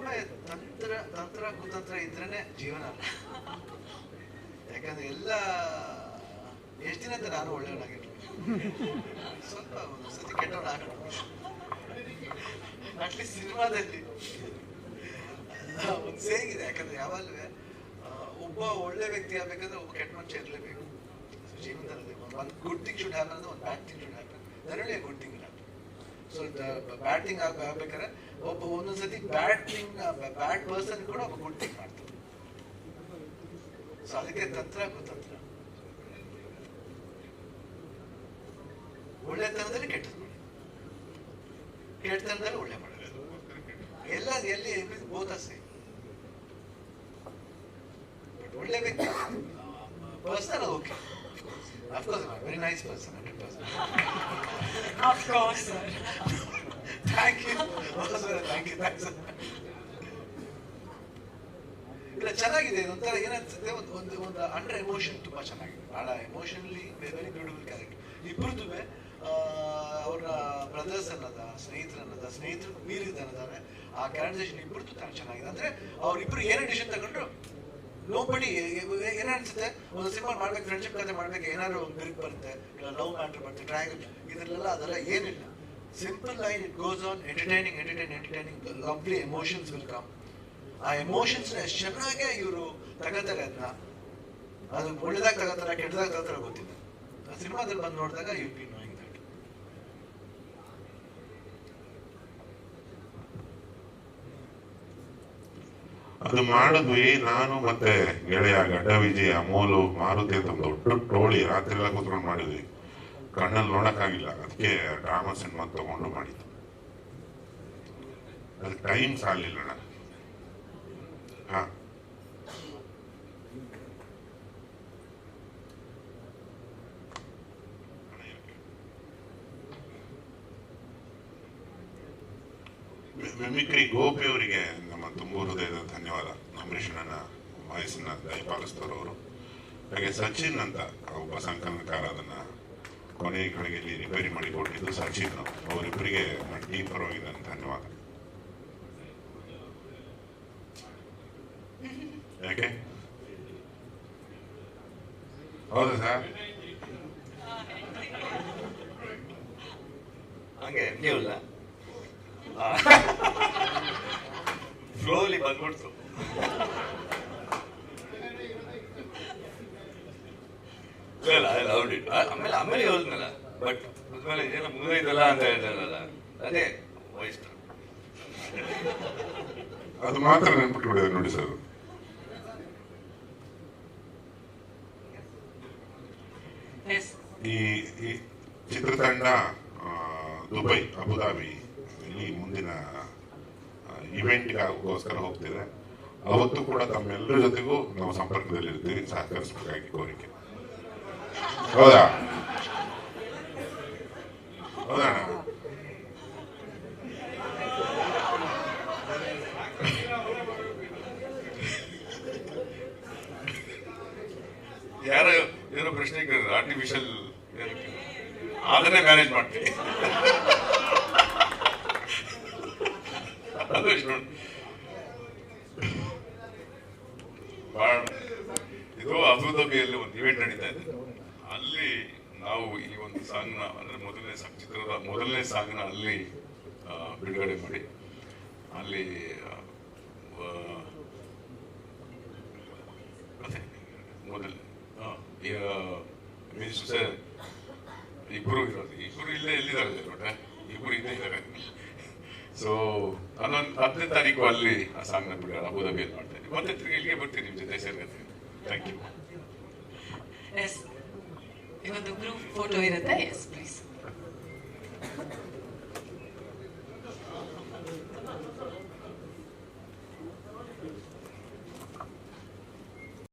ಒಮ್ಮೆ ತಂತ್ರ ತಂತ್ರ ಕುತಂತ್ರ ಇದ್ರೇನೆ ಜೀವನ ಯಾಕಂದ್ರೆ ಎಲ್ಲ, ಎಷ್ಟು ದಿನ ಅಂತ ನಾನು ಒಳ್ಳೆಯವನಾಗಿರ್ಲಿ ಸ್ವಲ್ಪ ಒಂದು ಸತಿ ಕೆಟ್ಟವನಾಗಲ್ಲ ಅಟ್ಲೀಸ್ಟ್ ಸಿನಿಮಾದಲ್ಲಿ. ಒಂದು ಸೇಗಿದೆ ಯಾಕಂದ್ರೆ ಯಾವಾಗಲೂ ಒಬ್ಬ ಒಳ್ಳೆ ವ್ಯಕ್ತಿ ಆಗ್ಬೇಕಂದ್ರೆ ಒಬ್ಬ ಕೆಟ್ಟ ಮನುಷ್ಯ ಇರಲೇಬೇಕು. ಜೀವನದಲ್ಲಿ ಒಂದು ಗುಡ್ ಥಿಂಗ್ ಶುಡ್ ಹ್ಯಾಪನ್ ಅಂದ್ರೆ ಒಂದು ಬ್ಯಾಡ್ ಥಿಂಗ್ ಶುಡ್ ಹ್ಯಾಪನ್ ದರಳಿ ಗುಡ್ ಥಿಂಗ್ ಸೊ ಬ್ಯಾಟಿಂಗ್ ಆಗ ಆಗ್ಬೇಕಾದ್ರೆ ಒಬ್ಬ ಒಂದೊಂದ್ಸತಿ ಬ್ಯಾಟಿಂಗ್ ಬ್ಯಾಟ್ ಪರ್ಸನ್ ಕೂಡ ಒಬ್ಬ ಗುಡ್ ಥಿಂಗ್ ಮಾಡ್ತಾರೆ ಸೊ ಅದಕ್ಕೆ ತಂತ್ರ ಕುತಂತ್ರ. ಒಳ್ಳೆತನದಲ್ಲಿ ಕೆಟ್ಟದ್ದು ಕೆಟ್ಟತನದಲ್ಲಿ ಒಳ್ಳೆ ಮಾಡೋದು. ಎಲ್ಲ ಎಲ್ಲಿ ಬೋತ ಸೇಮ್ ಒಳ್ಳೆ ವ್ಯಕ್ತಿ personal okay of course very nice person hundred percent Of course, sir. Thank you thank you thanks ಇಲ್ಲ ಚೆನ್ನಾಗಿದೆ. ಒಂಥರ ಏನನ್ಸುತ್ತೆ ಒಂದು ಒಂದು ಒಂದು ಅಂಡರ್ ಎಮೋಷನ್ ತುಂಬಾ ಚೆನ್ನಾಗಿದೆ. ಬಹಳ ಎಮೋಷನಲಿ ವೆರಿ ಬ್ಯೂಟಿಫುಲ್ ಕ್ಯಾರೆಕ್ಟರ್ ಇಬ್ಬರದ್ದು ಅವರ ಬ್ರದರ್ಸ್ ಅನ್ನದ ಸ್ನೇಹಿತರು ಮೀರಿದ ಮೀರಿದನ್ನದಾರೆ ಆ ಕ್ಯಾರೆಕ್ಟರ್ ಇಬ್ಬರದ್ದು ಚೆನ್ನಾಗಿದೆ. ಅಂದ್ರೆ ಅವ್ರಿಬ್ರು ಏನೇ ಡಿಸಿಷನ್ ತಗೊಂಡ್ರು? ನೋಬಡಿ ಏನ ಅನ್ಸುತ್ತೆ ಒಂದು ಸಿಂಪಲ್ ಮಾಡ್ಬೇಕು ಫ್ರೆಂಡ್ಶಿಪ್ ಕತೆ ಮಾಡ್ಬೇಕು, ಏನಾದ್ರು ಒಂದು ಬರುತ್ತೆ ಲವ್ ಮ್ಯಾಟ್ರ್ ಬರುತ್ತೆ ಟ್ರಯಾಂಗಲ್ ಇದರಲ್ಲೆಲ್ಲ ಅದೆಲ್ಲ ಏನಿಲ್ಲ. Simple line it goes on entertaining entertain entertaining lovely emotions will come ಆ ಎಮೋಷನ್ಸ್ ಎಷ್ಟು ಚೆನ್ನಾಗಿ ಇವರು ತಗೋತಾರೆ ಅದನ್ನ ಅದು ಒಳ್ಳೆದಾಗ ತಗೋತಾರ ಕೆಟ್ಟದಾಗ ತಗೋತಾರ ಗೊತ್ತಿಲ್ಲ. ಆ ಸಿನಿಮಾದಲ್ಲಿ ಬಂದು ನೋಡಿದಾಗ ಯು ಬಿ ನೋಯಿಂಗ್ ಅದು ಮಾಡಿದ್ವಿ ನಾನು ಮತ್ತೆ ಗೆಳೆಯ ಗಡ್ಡ ವಿಜಯ ಮೋಲು ಮಾರುತಿ ಅಂತ ದೊಡ್ಡ ಟೋಳಿ ರಾತ್ರಿ ಎಲ್ಲ ಕೂತ್ಕೊಂಡು ಮಾಡಿದ್ವಿ ಕಣ್ಣಲ್ಲಿ ನೋಡಕ್ಕಾಗಿಲ್ಲ ಅದಕ್ಕೆ ಡ್ರಾಮಾ ಸಿನಿಮಾ ತಗೊಂಡು ಮಾಡಿದ್ದು ಅದಕ್ಕೆ ಟೈಮ್ ಸಾಲಿಲ್ಲ ಹಾ ಮಿಮಿಕ್ರಿ ಗೋಪಿ ಅವರಿಗೆ ತುಂಬ ಹೃದಯದ ಧನ್ಯವಾದ. ಅಂಬರೀಷಣ್ಣನ ವಯಸ್ಸನ್ನ ಅವರು. ಹಾಗೆ ಸಚಿನ್ ಅಂತ ಒಬ್ಬ ಸಂಕಲನಕಾರ ಅದನ್ನ ಕೊನೆಯ ಕಡೆಯಲ್ಲಿ ರಿಪೇರಿ ಮಾಡಿ ಕೊಟ್ಟಿದ್ದು ಸಚಿನ್ ಅವರಿಬ್ಬರಿಗೆ ಈ ಪರವಾಗಿ ನನ್ನ ಧನ್ಯವಾದ. ಯಾಕೆ? ಹೌದಾ ಸರ್? ಹಂಗೆ ನೀವು ಬಂದ್ಬಿಡ್ತು. ಇಲ್ಲ ಐ ಲವ್ ಇಟ್ ಆಮೇಲೆ ಆಮೇಲೆ ಹೇಳಿದ್ನಲ್ಲ ಬಟ್ ಆಮೇಲೆ ಏನೋ ಮುಗಿದೈತಲ್ಲ ಅಂತ ಹೇಳ್ತಾರಲ್ಲ. ಅದೇ ವಯಸ್ಸು ಅದು ಮಾತ್ರ ನೆನ್ಪಿಟ್ಬಿಟ್ಟಿದೆ ನೋಡಿ ಸರ್. ಈ ಚಿತ್ರತಂಡ ದುಬೈ ಅಬುದಾಬಿ ಇಲ್ಲಿ ಮುಂದಿನ ಇವೆಂಟ್ಗೋಸ್ಕರ ಹೋಗ್ತಿದೆ. ಅವತ್ತು ಕೂಡ ತಮ್ಮೆಲ್ಲರ ಜೊತೆಗೂ ನಾವು ಸಂಪರ್ಕದಲ್ಲಿ ಇರ್ತೀವಿ ಸಹಕರಿಸಬೇಕಾಗಿ ಕೋರಿಕೆ. ಹೌದಾ? ಹೌದಾ? ಯಾರು ಏನೋ ಪ್ರಶ್ನೆ ಆರ್ಟಿಫಿಷಿಯಲ್ ಅದನ್ನೇ ಮ್ಯಾನೇಜ್ ಮಾಡ್ತೀವಿ ಅದು ಇಷ್ಟು ಬಹಳ ಇದು ಅಬುದಾಬಿಯಲ್ಲಿ ಒಂದು ಇವೆಂಟ್ ನಡೀತಾ ಇದೆ. ಅಲ್ಲಿ ನಾವು ಈ ಒಂದು ಸಾಂಗ್ನ ಅಂದ್ರೆ ಮೊದಲನೇ ಸಾಂಗ್ ಚಿತ್ರದ ಮೊದಲನೇ ಸಾಂಗ್ನ ಅಲ್ಲಿ ಬಿಡುಗಡೆ ಮಾಡಿ. ಅಲ್ಲಿ ಮೊದಲ ಇಬ್ಬರು ಇರೋದು. ಇಬ್ಬರು ಇಲ್ಲೇ ಎಲ್ಲಿದ್ದಾರೆ ಇಬ್ಬರು ಇಲ್ಲೇ ಇದ್ದಾರೆ. ಸೊ ಹನ್ನೊಂದು, ಹತ್ತನೇ ತಾರೀಕು ಅಲ್ಲಿ ಆ ಸಾಂಗ್ನ ಬಿಡೋಣ ಅಬುದಾಬಿಯಲ್ಲಿ ಮಾಡ್ತಾ ಮತ್ತೆ ತಿರುಗಿ ಇಲ್ಲಿಗೆ ಬರ್ತೀನಿ ನಿಮ್ಮ ಜೊತೆ ಸೇರ್ಕೊತೀನಿ ಥ್ಯಾಂಕ್ ಯು ಎಸ್ ಇವತ್ತು ಗ್ರೂಪ್ ಫೋಟೋ ಇರುತ್ತೆ? Yes please